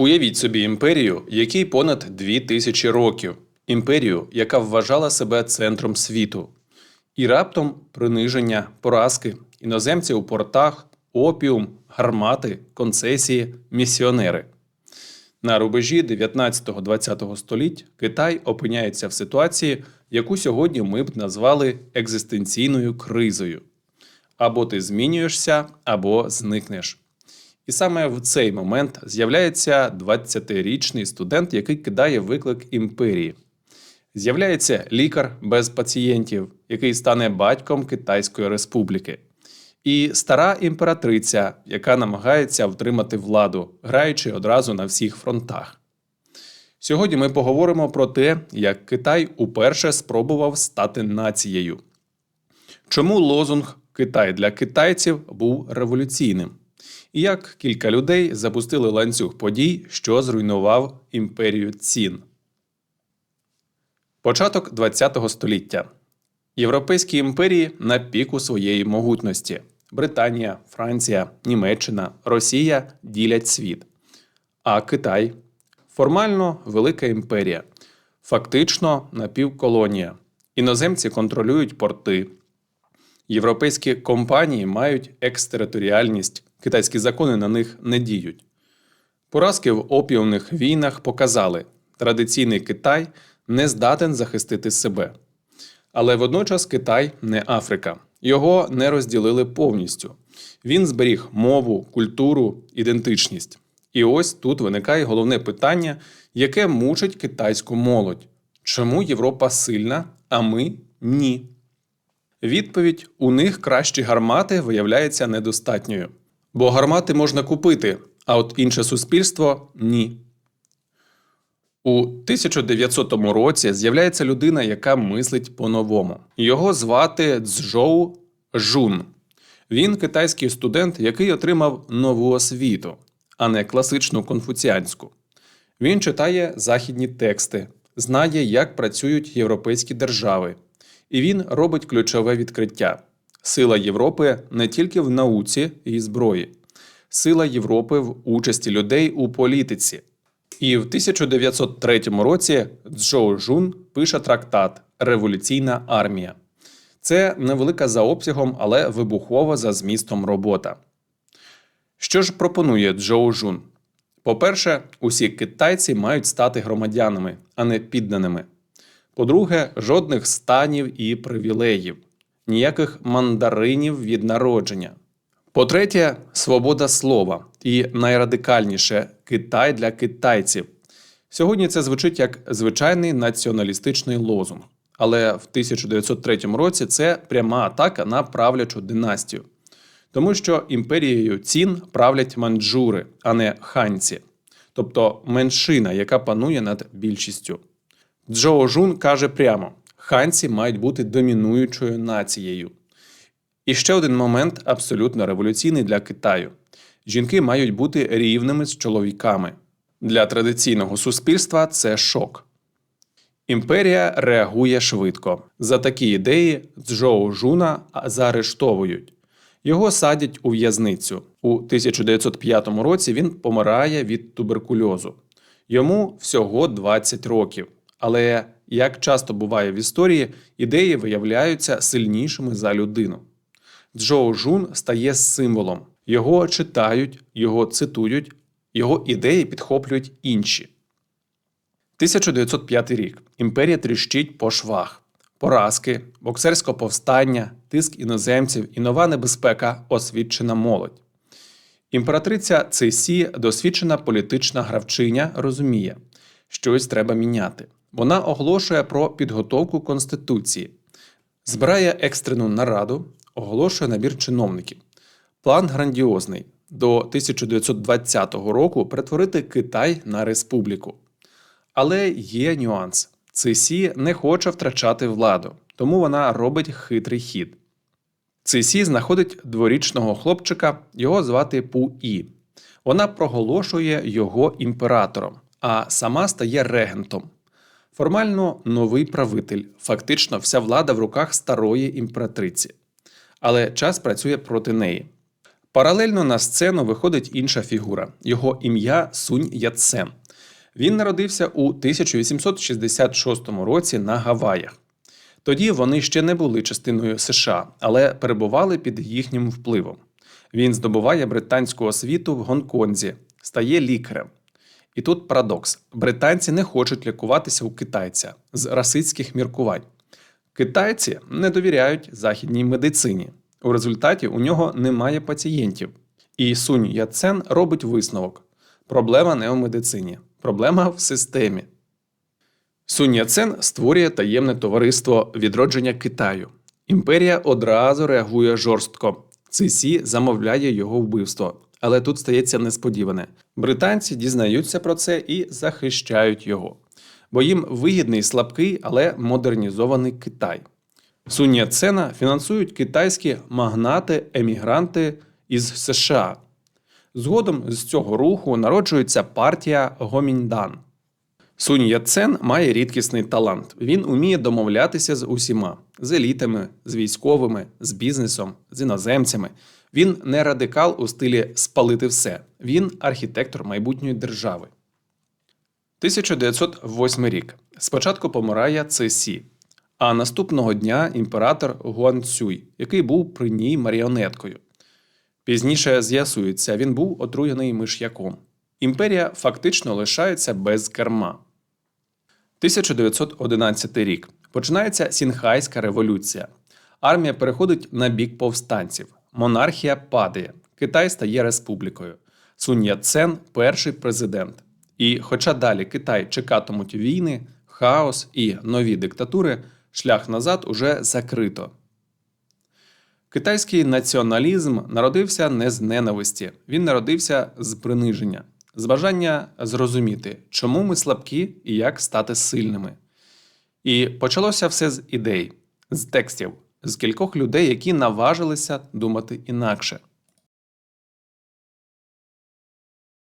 Уявіть собі імперію, якій понад дві тисячі років, імперію, яка вважала себе центром світу. І раптом приниження, поразки, іноземці у портах, опіум, гармати, концесії, місіонери. На рубежі 19-20 століть Китай опиняється в ситуації, яку сьогодні ми б назвали екзистенційною кризою. Або ти змінюєшся, або зникнеш. І саме в цей момент з'являється 20-річний студент, який кидає виклик імперії. З'являється лікар без пацієнтів, який стане батьком Китайської республіки, і стара імператриця, яка намагається втримати владу, граючи одразу на всіх фронтах. Сьогодні ми поговоримо про те, як Китай уперше спробував стати нацією. Чому лозунг Китай для китайців був революційним? Як кілька людей запустили ланцюг подій, що зруйнував імперію цін. Початок ХХ століття. Європейські імперії на піку своєї могутності. Британія, Франція, Німеччина, Росія ділять світ. А Китай формально велика імперія, фактично напівколонія. Іноземці контролюють порти. Європейські компанії мають екстериторіальність, китайські закони на них не діють. Поразки в опіумних війнах показали, традиційний Китай не здатен захистити себе. Але водночас Китай не Африка. Його не розділили повністю. Він зберіг мову, культуру, ідентичність. І ось тут виникає головне питання, яке мучить китайську молодь: чому Європа сильна, а ми ні? Відповідь: у них кращі гармати виявляється недостатньою. Бо гармати можна купити, а от інше суспільство ні. У 1900 році з'являється людина, яка мислить по-новому. Його звати Цжоу Жун. Він китайський студент, який отримав нову освіту, а не класичну конфуціанську. Він читає західні тексти, знає, як працюють європейські держави, і він робить ключове відкриття: сила Європи не тільки в науці і зброї, сила Європи в участі людей у політиці. І в 1903 році Цзоу Жун пише трактат Революційна армія. Це невелика за обсягом, але вибухова за змістом робота. Що ж пропонує Цзоу Жун? По-перше, усі китайці мають стати громадянами, а не підданими. По-друге, жодних станів і привілеїв, ніяких мандаринів від народження. По-третє, свобода слова і найрадикальніше Китай для китайців. Сьогодні це звучить як звичайний націоналістичний лозунг, але в 1903 році це пряма атака на правлячу династію, тому що імперією цін правлять манджури, а не ханці, тобто меншина, яка панує над більшістю. Джоу Жун каже прямо: ханці мають бути домінуючою нацією. І ще один момент абсолютно революційний для Китаю: жінки мають бути рівними з чоловіками. Для традиційного суспільства це шок. Імперія реагує швидко. За такі ідеї Цзоу Жуна заарештовують. Його садять у в'язницю. У 1905 році він помирає від туберкульозу. Йому всього 20 років. Але, як часто буває в історії, ідеї виявляються сильнішими за людину. Джоу Жун стає символом. Його читають, його цитують, його ідеї підхоплюють інші. 1905 рік. Імперія тріщить по швах. Поразки, боксерське повстання, тиск іноземців і нова небезпека освічена молодь. Імператриця Цисі, досвідчена політична гравчиня, розуміє, щось треба міняти. Вона оголошує про підготовку конституції, збирає екстрену нараду, оголошує набір чиновників. План грандіозний до 1920 року перетворити Китай на республіку. Але є нюанс: Цисі не хоче втрачати владу, тому вона робить хитрий хід. Цисі знаходить дворічного хлопчика, його звати Пу І. Вона проголошує його імператором, а сама стає регентом. Формально новий правитель, фактично вся влада в руках старої імператриці. Але час працює проти неї. Паралельно на сцену виходить інша фігура. Його ім'я Сунь Яцен. Він народився у 1866 році на Гаваях. Тоді вони ще не були частиною США, але перебували під їхнім впливом. Він здобуває британську освіту в Гонконзі, стає лікарем. І тут парадокс: британці не хочуть лікуватися у китайця з расистських міркувань. Китайці не довіряють західній медицині. У результаті у нього немає пацієнтів. І Сунь Яцен робить висновок: проблема не у медицині, проблема в системі. Сунь Яцен створює таємне товариство відродження Китаю. Імперія одразу реагує жорстко. Цисі замовляє його вбивство. Але тут стається несподіване. Британці дізнаються про це і захищають його. Бо їм вигідний слабкий, але модернізований Китай. Сунь Яцена фінансують китайські магнати-емігранти із США. Згодом з цього руху народжується партія Гоміндан. Сунь Яцен має рідкісний талант. Він уміє домовлятися з усіма: з елітами, з військовими, з бізнесом, з іноземцями. Він не радикал у стилі спалити все. Він архітектор майбутньої держави. 1908 рік. Спочатку помирає Цесі, а наступного дня імператор Гуан Цюй, який був при ній маріонеткою. Пізніше з'ясується, він був отруєний миш'яком. Імперія фактично лишається без керма. 1911 рік. Починається Сінхайська революція. Армія переходить на бік повстанців. Монархія падає. Китай стає республікою. Сунь Яцен – перший президент. І хоча далі Китай чекатимуть війни, хаос і нові диктатури, шлях назад уже закрито. Китайський націоналізм народився не з ненависті, він народився з приниження, з бажання зрозуміти, чому ми слабкі і як стати сильними. І почалося все з ідей, з текстів, з кількох людей, які наважилися думати інакше.